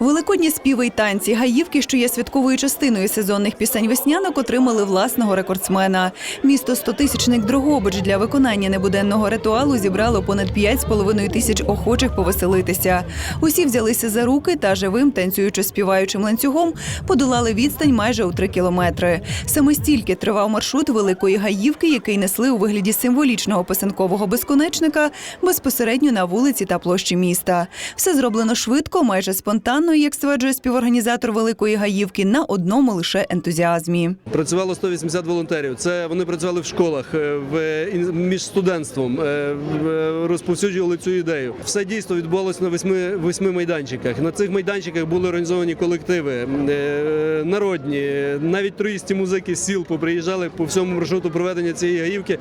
Великодні співи й танці гаївки, що є святковою частиною сезонних пісень веснянок, отримали власного рекордсмена. Місто стотисячник Дрогобич для виконання небуденного ритуалу зібрало понад 5,5 тисяч охочих повеселитися. Усі взялися за руки та живим танцюючи співаючим ланцюгом подолали відстань майже у три кілометри. Саме стільки тривав маршрут великої гаївки, який несли у вигляді символічного писанкового безконечника безпосередньо на вулиці та площі міста. Все зроблено швидко, майже спонтанно, і, як стверджує співорганізатор Великої Гаївки, на одному лише ентузіазмі. Працювало 180 волонтерів. Це вони працювали в школах е, в між студентством, е, е, розповсюджували цю ідею. Все дійство відбувалося на восьми, восьми майданчиках. На цих майданчиках були організовані колективи народні, навіть троїсті музики з сіл поприїжджали по всьому маршруту проведення цієї гаївки.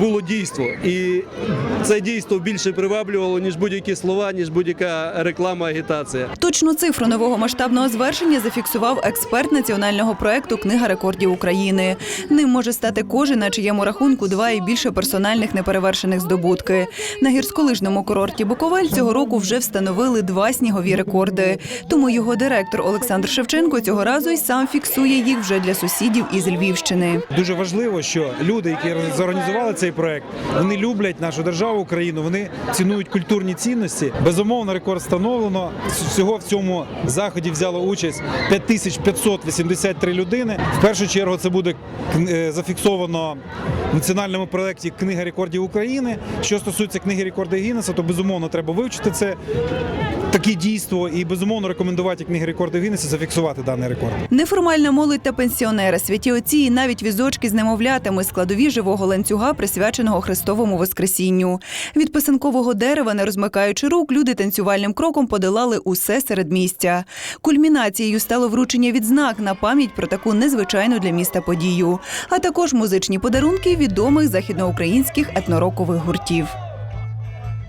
Було дійство, і це дійство більше приваблювало ніж будь-які слова, ніж будь-яка реклама, агітація. Точну цифру нового масштабного звершення зафіксував експерт національного проекту Книга рекордів України. Ним може стати кожен, на чиєму рахунку два і більше персональних неперевершених здобутки. На гірськолижному курорті Буковель цього року вже встановили два снігові рекорди. Тому його директор Олександр Шевченко цього разу й сам фіксує їх вже для сусідів із Львівщини. Дуже важливо, що люди, які зорганізували цей проект, вони люблять нашу державу Україну, вони цінують культурні цінності. Безумовно, рекорд встановлено. Всього в цьому заході взяло участь 5583 людини. В першу чергу це буде е, зафіксовано національному проєкті Книга рекордів України. Що стосується книги рекордів Гіннеса, то безумовно треба вивчити це. Таке дійство і безумовно рекомендувати книги рекордів Гіннеса зафіксувати даний рекорд. Неформальна молодь та пенсіонери, святі отці і навіть візочки з немовлятами складові живого ланцюга, присвяченого Христовому Воскресінню. Від писанкового дерева, не розмикаючи рук, люди танцювальним кроком подолали усе середмістя. Кульмінацією стало вручення відзнак на пам'ять про таку незвичайну для міста подію, а також музичні подарунки відомих західноукраїнських етнорокових гуртів.